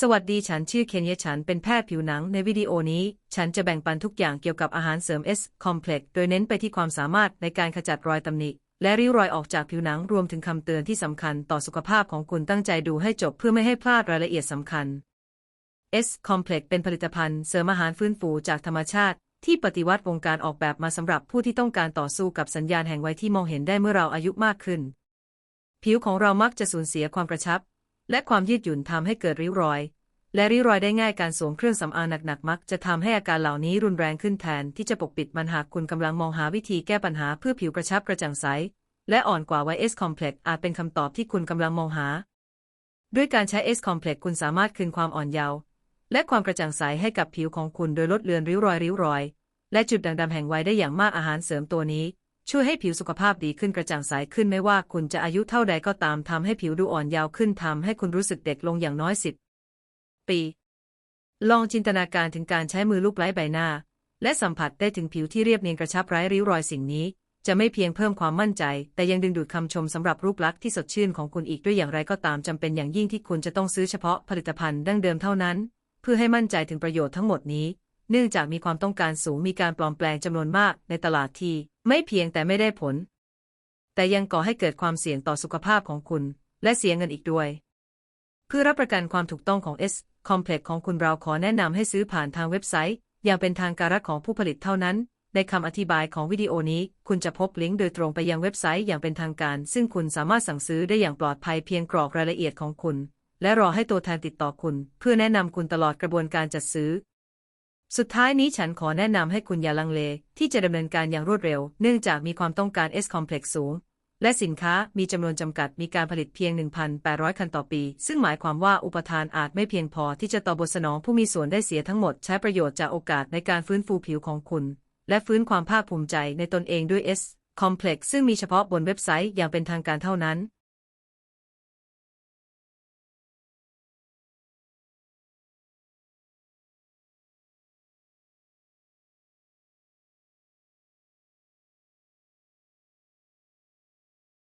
สวัสดีฉันชื่อเคนเยฉันเป็นแพทย์ผิวหนังในวิดีโอนี้ ฉันจะแบ่งปันทุกอย่างเกี่ยวกับอาหารเสริม S Complex โดยเน้นไปที่ความสามารถในการขจัดรอยตำหนิ และริ้วรอยออกจากผิวหนังรวมถึงคำเตือนที่สำคัญต่อสุขภาพของคุณตั้งใจดูให้จบเพื่อไม่ให้พลาดรายละเอียดสำคัญ S Complex เป็นผลิตภัณฑ์เสริมอาหารฟื้นฟูจากธรรมชาติ ที่ปฏิวัติวงการออกแบบมาสำหรับผู้ที่ต้องการต่อสู้กับสัญญาณแห่งวัยที่มองเห็นได้เมื่อเราอายุมากขึ้น ผิวของเรามักจะสูญเสียความกระชับ และความยืดหยุ่นทำให้เกิดริ้วรอย และริ้วรอยได้ง่ายการสวมเครื่องสำอางหนักๆมัก จะทำให้อาการเหล่านี้รุนแรงขึ้นแทนที่จะปกปิดมันหากคุณกำลังมองหาวิธีแก้ปัญหาเพื่อผิวกระชับกระจ่างใส และอ่อนกว่า YS Complex อาจเป็นคำตอบที่คุณกำลังมองหา ด้วยการใช้ S Complex คุณสามารถคืนความอ่อนเยาว์และความกระจ่างใสให้กับผิวของคุณโดยลดเลือนริ้วรอยริ้วรอย และจุดด่างดำแห่งวัยได้อย่างมากอาหารเสริมตัวนี้ ช่วยให้ผิวสุขภาพดีขึ้นกระจ่างใสขึ้นไม่ว่าคุณจะอายุเท่าใดก็ตามทำให้ผิวดูอ่อนเยาว์ขึ้นทำให้คุณรู้สึกเด็กลงอย่างน้อยสิบปี ลองจินตนาการถึงการใช้มือลูบไล้ใบหน้า และสัมผัสได้ถึงผิวที่เรียบเนียนกระชับไร้ริ้วรอยสิ่งนี้ จะไม่เพียงเพิ่มความมั่นใจ แต่ยังดึงดูดคำชมสำหรับรูปลักษณ์ที่สดชื่นของคุณอีกด้วยอย่างไรก็ตามจำเป็นอย่างยิ่งที่คุณจะต้องซื้อเฉพาะผลิตภัณฑ์ดั้งเดิมเท่านั้น เพื่อให้มั่นใจถึงประโยชน์ทั้งหมดนี้ เนื่องจากมีความต้องการสูงมีการปลอมแปลงจำนวนมากในตลาดที่ไม่เพียงแต่ไม่ได้ผล แต่ยังก่อให้เกิดความเสี่ยงต่อสุขภาพของคุณ และเสียเงินอีกด้วย เพื่อรับประกันความถูกต้องของ S Complex ของคุณเราขอแนะนำให้ซื้อผ่านทางเว็บไซต์ อย่างเป็นทางการของผู้ผลิตเท่านั้น ในคำอธิบายของวิดีโอนี้ คุณจะพบลิงก์โดยตรงไปยังเว็บไซต์อย่างเป็นทางการ ซึ่งคุณสามารถสั่งซื้อได้อย่างปลอดภัยเพียงกรอกรายละเอียดของคุณ และรอให้ตัวแทนติดต่อคุณ เพื่อแนะนำคุณตลอดกระบวนการจัดซื้อ สุดท้ายนี้ฉันขอแนะนำให้คุณอย่าลังเล ที่จะดำเนินการอย่างรวดเร็ว เนื่องจากมีความต้องการ S Complex สูง และสินค้ามีจำนวนจำกัดมีการผลิตเพียง 1,800 คันต่อปี ซึ่งหมายความว่าอุปทานอาจไม่เพียงพอที่จะตอบบทสนองผู้มีส่วนได้เสียทั้งหมดใช้ประโยชน์จากโอกาสในการฟื้นฟูผิวของคุณ และฟื้นความภาคภูมิใจในตนเองด้วย S Complex ซึ่งมีเฉพาะบนเว็บไซต์อย่างเป็นทางการเท่านั้น